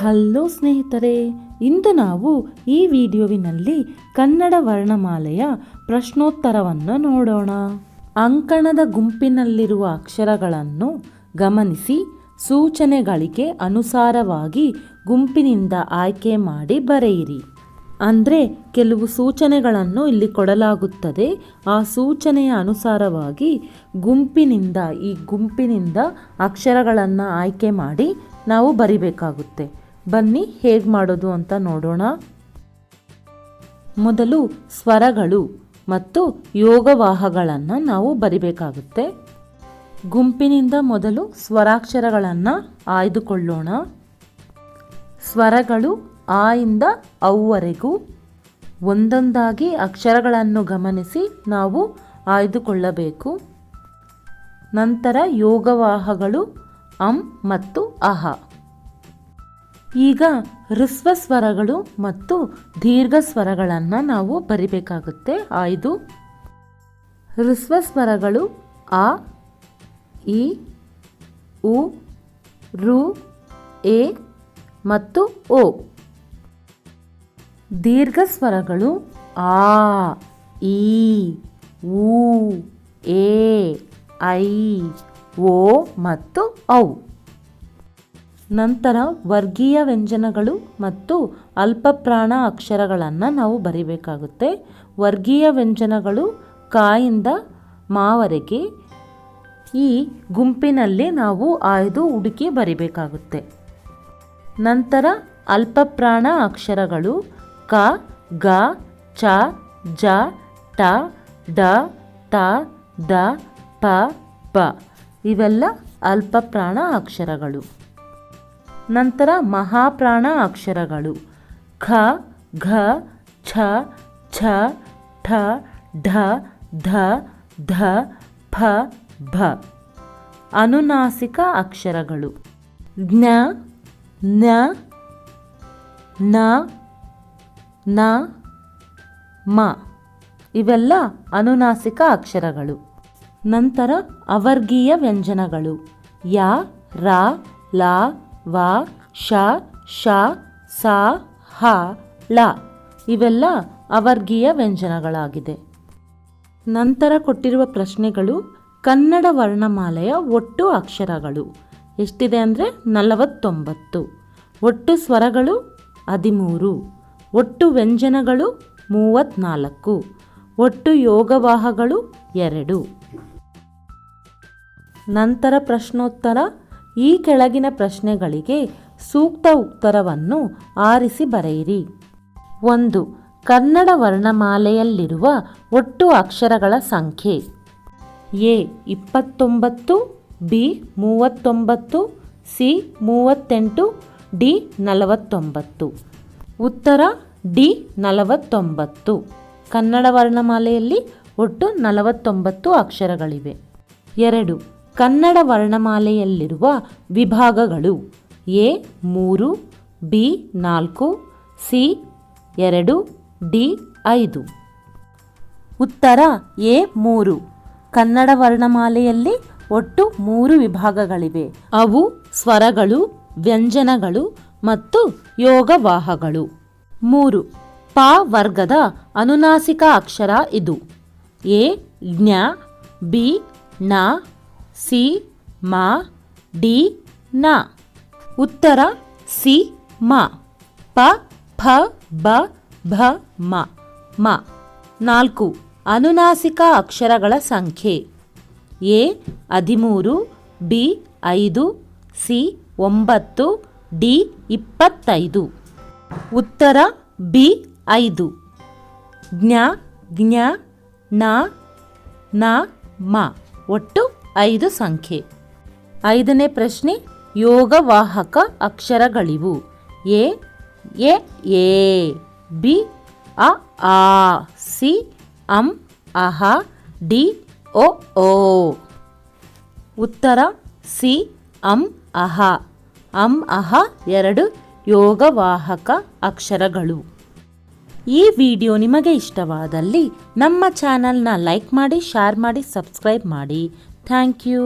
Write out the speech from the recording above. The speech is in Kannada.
ಹಲೋ ಸ್ನೇಹಿತರೆ, ಇಂದು ನಾವು ಈ ವಿಡಿಯೋವಿನಲ್ಲಿ ಕನ್ನಡ ವರ್ಣಮಾಲೆಯ ಪ್ರಶ್ನೋತ್ತರವನ್ನು ನೋಡೋಣ. ಅಂಕಣದ ಗುಂಪಿನಲ್ಲಿರುವ ಅಕ್ಷರಗಳನ್ನು ಗಮನಿಸಿ, ಸೂಚನೆಗಳಿಗೆ ಅನುಸಾರವಾಗಿ ಗುಂಪಿನಿಂದ ಆಯ್ಕೆ ಮಾಡಿ ಬರೆಯಿರಿ. ಅಂದರೆ, ಕೆಲವು ಸೂಚನೆಗಳನ್ನು ಇಲ್ಲಿ ಕೊಡಲಾಗುತ್ತದೆ. ಆ ಸೂಚನೆಯ ಅನುಸಾರವಾಗಿ ಗುಂಪಿನಿಂದ, ಈ ಗುಂಪಿನಿಂದ ಅಕ್ಷರಗಳನ್ನು ಆಯ್ಕೆ ಮಾಡಿ ನಾವು ಬರಿಬೇಕಾಗುತ್ತೆ. ಬನ್ನಿ ಹೇಗೆ ಮಾಡೋದು ಅಂತ ನೋಡೋಣ. ಮೊದಲು ಸ್ವರಗಳು ಮತ್ತು ಯೋಗವಾಹಗಳನ್ನು ನಾವು ಬರಿಬೇಕಾಗುತ್ತೆ. ಗುಂಪಿನಿಂದ ಮೊದಲು ಸ್ವರಾಕ್ಷರಗಳನ್ನು ಆಯ್ದುಕೊಳ್ಳೋಣ. ಸ್ವರಗಳು ಆ ಇಂದ ಅವ್ವರೆಗೂ ಒಂದೊಂದಾಗಿ ಅಕ್ಷರಗಳನ್ನು ಗಮನಿಸಿ ನಾವು ಆಯ್ದುಕೊಳ್ಳಬೇಕು. ನಂತರ ಯೋಗವಾಹಗಳು ಅಂ ಮತ್ತು ಅಹ. ಈಗ ಹೃಸ್ವ ಸ್ವರಗಳು ಮತ್ತು ದೀರ್ಘ ಸ್ವರಗಳನ್ನು ನಾವು ಬರಿಬೇಕಾಗುತ್ತೆ. ಆಯ್ದು ಹೃಸ್ವ ಸ್ವರಗಳು ಆ ಇ ಉ, ರು, ಎ ಮತ್ತು ಓ. ದೀರ್ಘ ಸ್ವರಗಳು ಆ ಇ ಊ ಎ, ಐ, ಓ ಮತ್ತು ಔ. ನಂತರ ವರ್ಗೀಯ ವ್ಯಂಜನಗಳು ಮತ್ತು ಅಲ್ಪಪ್ರಾಣ ಅಕ್ಷರಗಳನ್ನು ನಾವು ಬರಿಬೇಕಾಗುತ್ತೆ. ವರ್ಗೀಯ ವ್ಯಂಜನಗಳು ಕಾಯಿಂದ ಮಾವರೆಗೆ ಈ ಗುಂಪಿನಲ್ಲಿ ನಾವು ಆಯ್ದು ಹುಡುಕಿ ಬರಿಬೇಕಾಗುತ್ತೆ. ನಂತರ ಅಲ್ಪಪ್ರಾಣ ಅಕ್ಷರಗಳು ಕ, ಗ, ಚ, ಜ, ಟ, ಡ ಟ ದ, ಪ ಪ ಇವೆಲ್ಲ ಅಲ್ಪಪ್ರಾಣ ಅಕ್ಷರಗಳು. ನಂತರ ಮಹಾಪ್ರಾಣ ಅಕ್ಷರಗಳು. ಖ, ಘ, ಛ ಛ, ಠ, ಢ, ಧ ಧ ಫ ಭ. ಅನುನಾಸಿಕ ಅಕ್ಷರಗಳು. ಜ್ಞ, ನ ನ ನ, ಮ. ಇವೆಲ್ಲ ಅನುನಾಸಿಕ ಅಕ್ಷರಗಳು. ನಂತರ ಅವರ್ಗೀಯ ವ್ಯಂಜನಗಳು. ಯ, ರ, ಲ ವ ಶ ಶ ಸ, ಹ ಳ ಇವೆಲ್ಲ ಅವರ್ಗೀಯ ವ್ಯಂಜನಗಳಾಗಿದೆ. ನಂತರ ಕೊಟ್ಟಿರುವ ಪ್ರಶ್ನೆಗಳು ಕನ್ನಡ ವರ್ಣಮಾಲೆಯ ಒಟ್ಟು ಅಕ್ಷರಗಳು. ಎಷ್ಟಿದೆ ಅಂದರೆ ನಲವತ್ತೊಂಬತ್ತು. ಒಟ್ಟು ಸ್ವರಗಳು ಹದಿಮೂರು. ಒಟ್ಟು ವ್ಯಂಜನಗಳು ಮೂವತ್ತ್ನಾಲ್ಕು ಒಟ್ಟು ಯೋಗವಾಹಗಳು ಎರಡು. ನಂತರ ಪ್ರಶ್ನೋತ್ತರ ಈ ಕೆಳಗಿನ ಪ್ರಶ್ನೆಗಳಿಗೆ ಸೂಕ್ತ ಉತ್ತರವನ್ನು ಆರಿಸಿ ಬರೆಯಿರಿ. ಒಂದು, ಕನ್ನಡ ವರ್ಣಮಾಲೆಯಲ್ಲಿರುವ ಒಟ್ಟು ಅಕ್ಷರಗಳ ಸಂಖ್ಯೆ. ಎ, ಇಪ್ಪತ್ತೊಂಬತ್ತು, ಬಿ, ಮೂವತ್ತೊಂಬತ್ತು, ಸಿ, ಮೂವತ್ತೆಂಟು, ಡಿ, ನಲವತ್ತೊಂಬತ್ತು. ಉತ್ತರ, ಡಿ, ನಲವತ್ತೊಂಬತ್ತು. ಕನ್ನಡ ವರ್ಣಮಾಲೆಯಲ್ಲಿ ಒಟ್ಟು ನಲವತ್ತೊಂಬತ್ತು ಅಕ್ಷರಗಳಿವೆ. ಎರಡು ಕನ್ನಡ ವರ್ಣಮಾಲೆಯಲ್ಲಿರುವ ವಿಭಾಗಗಳು ಎ ಮೂರು, ಬಿ ನಾಲ್ಕು, ಸಿ ಎರಡು, ಡಿ ಐದು. ಉತ್ತರ ಎ ಮೂರು. ಕನ್ನಡ ವರ್ಣಮಾಲೆಯಲ್ಲಿ ಒಟ್ಟು ಮೂರು ವಿಭಾಗಗಳಿವೆ. ಅವು ಸ್ವರಗಳು, ವ್ಯಂಜನಗಳು ಮತ್ತು ಯೋಗವಾಹಗಳು. ಮೂರು. ಪ ವರ್ಗದ ಅನುನಾಸಿಕ ಅಕ್ಷರ ಇದು. ಎ ಜ್ಞ, ಬಿ ನ ಸಿ, ಮ, ಡಿ, ನ. ಉತ್ತರ, ಸಿ, ಮ. ಪ ಫ ಬ, ಭ, ಮ. ಮ. ನಾಲ್ಕು, ಅನುನಾಸಿಕ ಅಕ್ಷರಗಳ ಸಂಖ್ಯೆ. ಎ, ಹದಿಮೂರು, ಬಿ, ಐದು, ಸಿ, ಒಂಬತ್ತು, ಡಿ, ಇಪ್ಪತ್ತೈದು. ಉತ್ತರ, ಬಿ, ಐದು. ಜ್ಞ ಜ್ಞ, ನ ನ, ಮ. ಒಟ್ಟು ಐದು ಸಂಖ್ಯೆ. ಐದನೇ ಪ್ರಶ್ನೆ ಯೋಗವಾಹಕ ಅಕ್ಷರಗಳಿವು. ಎ ಎ ಎ, ಬಿ, ಅ, ಆ, ಸಿ, ಅಂ, ಅಹ, ಡಿ, ಒ, ಓ. ಉತ್ತರ, ಸಿ, ಅಂ, ಅಹ. ಅಂ, ಅಹ ಎರಡು ಯೋಗವಾಹಕ ಅಕ್ಷರಗಳು. ಈ ವಿಡಿಯೋ ನಿಮಗೆ ಇಷ್ಟವಾದಲ್ಲಿ ನಮ್ಮ ಚಾನಲ್ನ ಲೈಕ್ ಮಾಡಿ, ಶೇರ್ ಮಾಡಿ, ಸಬ್ಸ್ಕ್ರೈಬ್ ಮಾಡಿ. Thank you